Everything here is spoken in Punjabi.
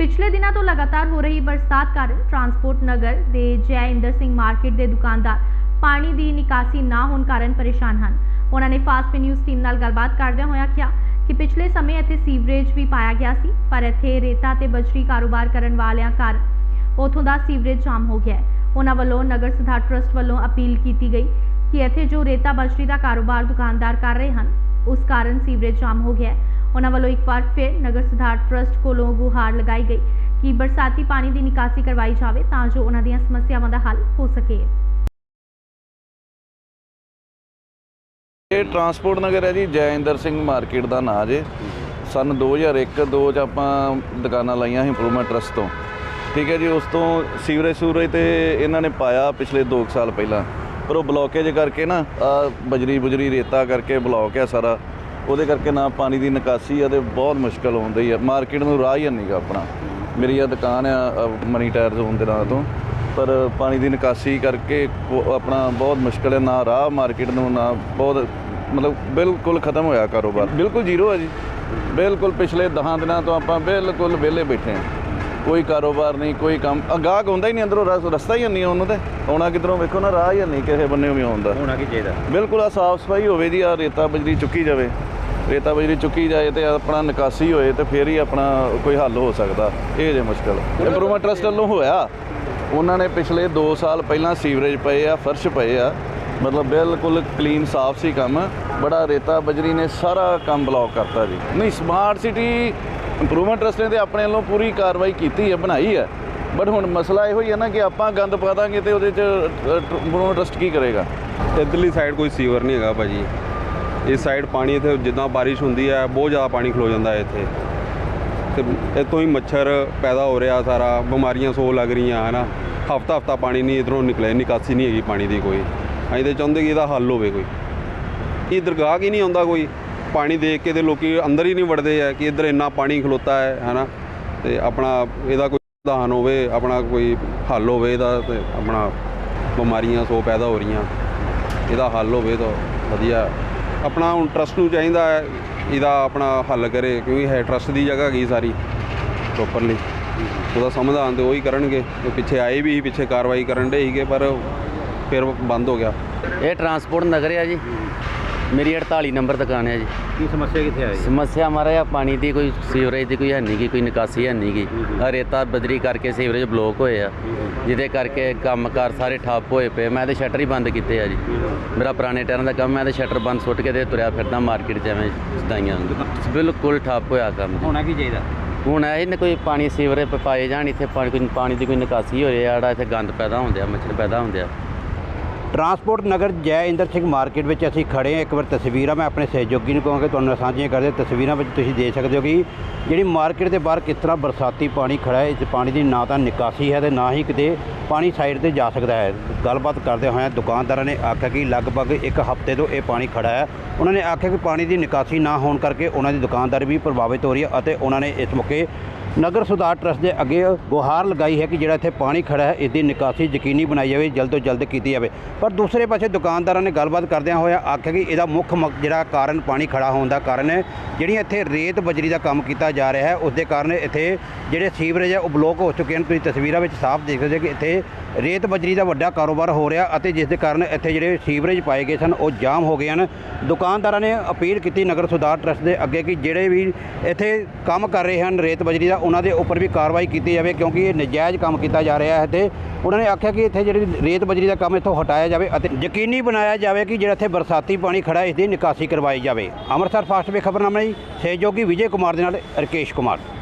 ਪਿਛਲੇ ਦਿਨਾਂ ਤੋਂ ਲਗਾਤਾਰ ਹੋ ਰਹੀ ਬਰਸਾਤ ਕਾਰਨ ਟਰਾਂਸਪੋਰਟ ਨਗਰ ਦੇ ਜੈ ਇੰਦਰ ਸਿੰਘ ਮਾਰਕੀਟ ਦੇ ਦੁਕਾਨਦਾਰ ਪਾਣੀ ਦੀ ਨਿਕਾਸੀ ਨਾ ਹੋਣ ਕਾਰਨ ਪਰੇਸ਼ਾਨ ਹਨ। ਉਹਨਾਂ ਨੇ ਫਾਸਟ ਨਿਊਜ਼ ਟੀਮ ਨਾਲ ਗੱਲਬਾਤ ਕਰਦਿਆਂ ਹੋਇਆ ਕਿਹਾ ਕਿ ਪਿਛਲੇ ਸਮੇਂ ਇੱਥੇ ਸੀਵਰੇਜ ਵੀ ਪਾਇਆ ਗਿਆ ਸੀ, ਪਰ ਇੱਥੇ ਰੇਤਾ ਤੇ ਬਜਰੀ ਕਾਰੋਬਾਰ ਕਰਨ ਵਾਲਿਆਂ ਕਾਰਨ ਉਥੋਂ ਦਾ ਸੀਵਰੇਜ ਜਾਮ ਹੋ ਗਿਆ ਹੈ। ਉਹਨਾਂ ਵੱਲੋਂ ਨਗਰ ਸੁਧਾਰ ਟਰਸਟ ਵੱਲੋਂ ਅਪੀਲ ਕੀਤੀ ਗਈ ਕਿ ਇੱਥੇ ਜੋ ਰੇਤਾ ਬਜਰੀ ਦਾ ਕਾਰੋਬਾਰ ਦੁਕਾਨਦਾਰ ਕਰ ਰਹੇ ਹਨ, ਉਸ ਕਾਰਨ ਸੀਵਰੇਜ ਜਾਮ ਹੋ ਗਿਆ ਹੈ। ਉਹਨਾਂ ਵੱਲੋਂ ਇੱਕ ਵਾਰ ਫਿਰ ਨਗਰ ਸੁਧਾਰ ਟਰਸਟ ਕੋਲੋਂ ਗੁਹਾਰ ਲਗਾਈ ਗਈ ਕਿ ਬਰਸਾਤੀ ਪਾਣੀ ਦੀ ਨਿਕਾਸੀ ਕਰਵਾਈ ਜਾਵੇ ਤਾਂ ਜੋ ਉਹਨਾਂ ਦੀਆਂ ਸਮੱਸਿਆਵਾਂ ਦਾ ਹੱਲ ਹੋ ਸਕੇ। ਇਹ ਟਰਾਂਸਪੋਰਟ ਨਗਰ ਹੈ ਜੀ, ਜੈਇੰਦਰ ਸਿੰਘ ਮਾਰਕੀਟ ਦਾ ਨਾਂ ਜੇ। ਸਨ 2001 ਦੋ ਚ ਆਪਾਂ ਦੁਕਾਨਾਂ ਲਾਈਆਂ ਸੀ ਇੰਪਰੂਵਮੈਂਟ ਟਰਸਟ ਤੋਂ। ਠੀਕ ਹੈ ਜੀ, ਉਸ ਤੋਂ ਸੀਵਰੇਜ ਸੂਰੇਜ ਤੇ ਇਹਨਾਂ ਨੇ ਪਾਇਆ ਪਿਛਲੇ 2 ਸਾਲ ਪਹਿਲਾਂ। ਪਰ ਉਹ ਬਲੋਕੇਜ ਕਰਕੇ ਨਾ ਬਜਰੀ ਬੁਜਰੀ ਰੇਤਾ ਕਰਕੇ ਬਲੌਕ ਹੈ ਸਾਰਾ। ਉਹਦੇ ਕਰਕੇ ਨਾ ਪਾਣੀ ਦੀ ਨਿਕਾਸੀ ਆ ਤੇ ਬਹੁਤ ਮੁਸ਼ਕਲ ਹੁੰਦੀ ਆ। ਮਾਰਕੀਟ ਨੂੰ ਰਾਹ ਹੀ ਨਹੀਂਗਾ ਆਪਣਾ। ਮੇਰੀ ਆ ਦੁਕਾਨ ਆ ਮਨੀ ਟਾਇਰ ਜ਼ੋਨ ਦੇ ਨਾਂ ਤੋਂ। ਪਰ ਪਾਣੀ ਦੀ ਨਿਕਾਸੀ ਕਰਕੇ ਆਪਣਾ ਬਹੁਤ ਮੁਸ਼ਕਲ ਹੈ ਨਾ ਰਾਹ ਮਾਰਕੀਟ ਨੂੰ ਨਾ ਬਹੁਤ ਮਤਲਬ ਬਿਲਕੁਲ ਖਤਮ ਹੋਇਆ ਕਾਰੋਬਾਰ। ਬਿਲਕੁਲ ਜ਼ੀਰੋ ਹੈ ਜੀ। ਬਿਲਕੁਲ ਪਿਛਲੇ 10 ਦਿਨਾਂ ਤੋਂ ਆਪਾਂ ਬਿਲਕੁਲ ਵਿਹਲੇ ਬੈਠੇ ਹਾਂ ਕੋਈ ਕਾਰੋਬਾਰ ਨਹੀਂ ਕੋਈ ਕੰਮ। ਅਗਾਹਕ ਹੁੰਦਾ ਹੀ ਨਹੀਂ ਅੰਦਰੋਂ ਰਸ- ਰਸਤਾ ਹੀ ਨਹੀਂ ਉਹਨੂੰ ਤੇ। ਆਉਣਾ ਕਿਧਰੋਂ ਵੇਖੋ ਨਾ ਰਾਹ ਹੀ ਨਹੀਂ ਕਿਸੇ ਬੰਨੇ ਵੀ ਆਉਂਦਾ ਹੋਣਾ ਕੀ ਚਾਹੀਦਾ? ਬਿਲਕੁਲ ਆ ਸਾਫ਼ ਸਫ਼ਾਈ ਹੋਵੇ ਜੀ ਆ ਰੇਤਾ ਬਜਰੀ ਚੁੱਕੀ ਜਾਵੇ। ਰੇਤਾ ਬਜਰੀ ਚੁੱਕੀ ਜਾਏ ਤੇ ਆਪਣਾ ਨਿਕਾਸੀ ਹੋਏ ਤੇ ਫੇਰ ਹੀ ਆਪਣਾ ਕੋਈ ਹੱਲ ਹੋ ਸਕਦਾ। ਇਹ ਜੇ ਮੁਸ਼ਕਲ। ਇੰਪਰੂਵਮੈਂਟ ਟਰਸਟ ਵੱਲੋਂ ਹੋਇਆ। ਉਹਨਾਂ ਨੇ ਪਿਛਲੇ 2 ਸਾਲ ਪਹਿਲਾਂ ਸੀਵਰੇਜ ਪਏ ਆ, ਫਰਸ਼ ਪਏ ਆ। ਮਤਲਬ ਬਿਲਕੁਲ ਕਲੀਨ ਸਾਫ਼ ਸੀ ਕੰਮ। ਬੜਾ ਰੇਤਾ ਬਜਰੀ ਨੇ ਸਾਰਾ ਕੰਮ ਬਲੌਕ ਕਰਤਾ ਜੀ। ਨਹੀਂ ਸਮਾਰਟ ਸਿਟੀ ਇੰਪਰੂਵਮੈਂਟ ਟਰਸਟ ਨੇ ਤੇ ਆਪਣੇ ਵੱਲੋਂ ਪੂਰੀ ਕਾਰਵਾਈ ਕੀਤੀ ਹੈ, ਬਣਾਈ ਹੈ। ਬਟ ਹੁਣ ਮਸਲਾ ਇਹੋ ਹੀ ਹੈ ਨਾ ਕਿ ਆਪਾਂ ਗੰਦ ਪਾ ਦਾਂਗੇ ਤੇ ਉਹਦੇ ਚ ਇੰਪਰੂਵਮੈਂਟ ਟਰਸਟ ਕੀ ਕਰੇਗਾ? ਇੱਧਰਲੀ ਸਾਈਡ ਕੋਈ ਸੀਵਰ ਨਹੀਂ ਹੈਗਾ ਭਾਜੀ। ਇਸ ਸਾਈਡ ਪਾਣੀ ਇੱਥੇ ਜਿੱਦਾਂ ਬਾਰਿਸ਼ ਹੁੰਦੀ ਹੈ ਬਹੁਤ ਜ਼ਿਆਦਾ ਪਾਣੀ ਖਲੋ ਜਾਂਦਾ ਹੈ ਇੱਥੇ। ਤੇ ਇੱਥੋਂ ਹੀ ਮੱਛਰ ਪੈਦਾ ਹੋ ਰਿਹਾ ਸਾਰਾ, ਬਿਮਾਰੀਆਂ ਸੋ ਲੱਗ ਰਹੀਆਂ, ਹਨਾ। ਹਫਤਾ ਹਫਤਾ ਪਾਣੀ ਨਹੀਂ ਇਧਰੋਂ ਨਿਕਲੇ ਨਿਕਾਸੀ ਨਹੀਂ ਹੈਗੀ ਪਾਣੀ ਦੀ ਕੋਈ। ਅਸੀਂ ਤੇ ਚਾਹੁੰਦੇ ਕਿ ਇਹਦਾ ਹੱਲ ਹੋਵੇ ਕੋਈ। ਇਹ ਦਰਗਾਹ ਹੀ ਨਹੀਂ ਆਉਂਦਾ ਕੋਈ? ਪਾਣੀ ਦੇਖ ਕੇ ਤੇ ਲੋਕੀ ਅੰਦਰ ਹੀ ਨਹੀਂ ਵੜਦੇ ਆ ਕਿ ਇੱਧਰ ਇੰਨਾ ਪਾਣੀ ਖਲੋਤਾ ਹੈ, ਹਨਾ। ਤੇ ਆਪਣਾ ਇਹਦਾ ਕੋਈ ਸਮਾਧਾਨ ਹੋਵੇ, ਆਪਣਾ ਕੋਈ ਹੱਲ ਹੋਵੇ ਇਹਦਾ ਤੇ ਆਪਣਾ ਬਿਮਾਰੀਆਂ ਸੋ ਪੈਦਾ ਹੋ ਰਹੀਆਂ। ਇਹਦਾ ਹੱਲ ਹੋਵੇ ਤਾਂ ਵਧੀਆ। ਆਪਣਾ ਹੁਣ ਟਰਸਟ ਨੂੰ ਚਾਹੀਦਾ ਹੈ, ਇਹਦਾ ਆਪਣਾ ਹੱਲ ਕਰੇ, ਕਿਉਂਕਿ ਹੈ ਟਰਸਟ ਦੀ ਜਗ੍ਹਾ ਗਈ ਸਾਰੀ ਪ੍ਰੋਪਰਲੀ ਉਹਦਾ ਸਮਾਧਾਨ ਤੇ ਉਹੀ ਕਰਨਗੇ ਤੇ ਪਿੱਛੇ ਆਏ ਵੀ ਪਿੱਛੇ ਕਾਰਵਾਈ ਕਰਨ ਦੇ ਸੀਗੇ, ਪਰ ਫਿਰ ਬੰਦ ਹੋ ਗਿਆ। ਇਹ ਟਰਾਂਸਪੋਰਟ ਨਗਰ ਆ ਜੀ। ਮੇਰੀ 48 ਨੰਬਰ ਦੁਕਾਨ ਹੈ ਜੀ। ਕੀ ਸਮੱਸਿਆ ਕਿੱਥੇ ਆਈ ਸਮੱਸਿਆ ਮਾਰਾ ਆ ਪਾਣੀ ਦੀ ਕੋਈ ਸੀਵਰੇਜ ਦੀ ਕੋਈ ਹੈ ਨਹੀਂ ਗੀ ਕੋਈ ਨਿਕਾਸੀ ਹੈ ਨਹੀਂ ਗੀ। ਆਹ ਰੇਤਾ ਬਜਰੀ ਕਰਕੇ ਸੀਵਰੇਜ ਬਲੌਕ ਹੋਏ ਆ। ਜਿਹਦੇ ਕਰਕੇ ਕੰਮਕਾਰ ਸਾਰੇ ਠੱਪ ਹੋਏ ਪਏ। ਮੈਂ ਤੇ ਸ਼ਟਰ ਹੀ ਬੰਦ ਕੀਤੇ ਆ ਜੀ। ਮੇਰਾ ਪੁਰਾਣੇ ਟਾਇਰਾਂ ਦਾ ਕੰਮ ਮੈਂ ਤੇ ਸ਼ਟਰ ਬੰਦ ਸੁੱਟ ਕੇ ਤੇ ਤੁਰਿਆ ਫਿਰਦਾ ਮਾਰਕੀਟ ਐਵੇਂ ਸਦਾਈਆਂ ਬਿਲਕੁਲ ਠੱਪ ਹੋਇਆ ਕੰਮ ਜੀ। ਹੋਣਾ ਕੀ ਚਾਹੀਦਾ? ਹੁਣ ਇਹ ਨੇ ਕੋਈ ਪਾਣੀ ਸੀਵਰੇਜ ਪ- ਪਾਏ ਜਾਣ ਇੱਥੇ ਪਾਣੀ ਕੋਈ ਪਾਣੀ ਦੀ ਕੋਈ ਨਿਕਾਸੀ ਹੋ ਰਿਹਾ ਜਿਹੜਾ ਇੱਥੇ ਗੰਦ ਪੈਦਾ ਹੁੰਦਿਆ ਮੱਛਰ ਪੈਦਾ ਹੁੰਦਿਆ। ਟਰਾਂਸਪੋਰਟ ਨਗਰ ਜੈ ਇੰਦਰ ਸਿੰਘ ਮਾਰਕੀਟ ਵਿੱਚ ਅਸੀਂ ਖੜੇ ਹਾਂ। ਇੱਕ ਵਾਰ ਤਸਵੀਰਾਂ ਮੈਂ ਆਪਣੇ ਸਹਿਯੋਗੀ ਨੂੰ ਕਹਾਂਗਾ, ਤੁਹਾਨੂੰ ਸਾਂਝੀਆਂ ਕਰਦੇ ਤਸਵੀਰਾਂ ਵਿੱਚ ਤੁਸੀਂ ਦੇਖ ਸਕਦੇ ਹੋ ਕਿ ਜਿਹੜੀ ਮਾਰਕੀਟ ਦੇ ਬਾਹਰ ਕਿਸ ਤਰ੍ਹਾਂ ਬਰਸਾਤੀ ਪਾਣੀ ਖੜਾ ਹੈ, ਇਸ ਪਾਣੀ ਦੀ ਨਾ ਤਾਂ ਨਿਕਾਸੀ ਹੈ ਤੇ ਨਾ ਹੀ ਕਿਤੇ ਪਾਣੀ ਸਾਈਡ ਤੇ ਜਾ ਸਕਦਾ ਹੈ। ਗੱਲਬਾਤ ਕਰਦੇ ਹੋਏ ਦੁਕਾਨਦਾਰਾਂ ਨੇ ਆਖਿਆ ਕਿ ਲਗਭਗ ਇੱਕ ਹਫ਼ਤੇ ਤੋਂ ਇਹ ਪਾਣੀ ਖੜਾ ਹੈ। ਉਹਨਾਂ ਨੇ ਆਖਿਆ ਕਿ ਪਾਣੀ ਦੀ ਨਿਕਾਸੀ ਨਾ ਹੋਣ ਕਰਕੇ ਉਹਨਾਂ ਦੀ ਦੁਕਾਨਦਾਰ ਵੀ ਪ੍ਰਭਾਵਿਤ ਹੋ ਰਹੀ ਹੈ ਅਤੇ ਉਹਨਾਂ ਨੇ ਇਸ ਮੌਕੇ ਨਗਰ ਸੁਧਾਰ ਟਰਸਟ ਦੇ ਅੱਗੇ ਗੁਹਾਰ ਲਗਾਈ ਹੈ ਕਿ ਜਿਹੜਾ ਇੱਥੇ ਪਾਣੀ ਖੜਾ ਹੈ, ਇਸ ਦੀ ਨਿਕਾਸੀ ਯਕੀਨੀ ਬਣਾਈ ਜਾਵੇ, ਜਲਦ ਤੋਂ ਜਲਦ ਕੀਤੀ ਜਾਵੇ। ਪਰ ਦੂਸਰੇ ਪਾਸੇ ਦੁਕਾਨਦਾਰਾਂ ਨੇ ਗੱਲਬਾਤ ਕਰਦਿਆਂ ਹੋਇਆ ਆਖਿਆ ਕਿ ਇਹਦਾ ਮੁੱਖ ਮਕ- ਜਿਹੜਾ ਕਾਰਨ ਪਾਣੀ ਖੜਾ ਹੋਣ ਦਾ ਕਾਰਨ ਹੈ, ਜਿਹੜੀਆਂ ਇੱਥੇ ਰੇਤ ਬਜਰੀ ਦਾ ਕੰਮ ਕੀਤਾ ਜਾ ਰਿਹਾ ਹੈ ਉਸ ਦੇ ਕਾਰਨ ਇੱਥੇ ਜਿਹੜੇ ਸੀਵਰੇਜ ਹੈ, ਉਹ ਬਲੌਕ ਹੋ ਚੁੱਕੇ ਹਨ। ਤੁਸੀਂ ਤਸਵੀਰਾਂ ਵਿੱਚ ਸਾਫ਼ ਦੇਖ ਸਕਦੇ ਹੋ ਕਿ ਇੱਥੇ ਰੇਤ ਬਜਰੀ ਦਾ ਵੱਡਾ ਕਾਰੋਬਾਰ ਹੋ ਰਿਹਾ ਅਤੇ ਜਿਸ ਦੇ ਕਾਰਨ ਇੱਥੇ ਜਿਹੜੇ ਸੀਵਰੇਜ ਪਾਏ ਗਏ ਸਨ, ਉਹ ਜਾਮ ਹੋ ਗਏ ਹਨ। ਦੁਕਾਨਦਾਰਾਂ ਨੇ ਅਪੀਲ ਕੀਤੀ ਨਗਰ ਸੁਧਾਰ ਟਰਸਟ ਦੇ ਅੱਗੇ ਕਿ ਜਿਹੜੇ ਵੀ ਇੱਥੇ ਕੰਮ ਕਰ ਰਹੇ ਹਨ ਰੇਤ ਬਜਰੀ ਦਾ ਉਹਨਾਂ ਦੇ ਉੱਪਰ ਵੀ ਕਾਰਵਾਈ ਕੀਤੀ ਜਾਵੇ ਕਿਉਂਕਿ ਇਹ ਨਜਾਇਜ਼ ਕੰਮ ਕੀਤਾ ਜਾ ਰਿਹਾ ਹੈ ਤੇ ਉਹਨਾਂ ਨੇ ਆਖਿਆ ਕਿ ਇੱਥੇ ਜਿਹੜੀ ਰੇਤ ਬਜਰੀ ਦਾ ਕੰਮ ਇੱਥੋਂ ਹਟਾਇਆ ਜਾਵੇ ਅਤੇ ਯਕੀਨੀ ਬਣਾਇਆ ਜਾਵੇ ਕਿ ਜਿਹੜਾ ਇੱਥੇ ਬਰਸਾਤੀ ਪਾਣੀ ਖੜਾ ਇਸ ਦੀ ਨਿਕਾਸੀ ਕਰਵਾਈ ਜਾਵੇ। ਅੰਮ੍ਰਿਤਸਰ ਫਾਸਟ ਵੇ ਖਬਰਨਾਮਾ ਜੀ, ਸਹਿਯੋਗੀ ਵਿਜੇ ਕੁਮਾਰ ਦੇ ਨਾਲ ਰਕੇਸ਼ ਕੁਮਾਰ।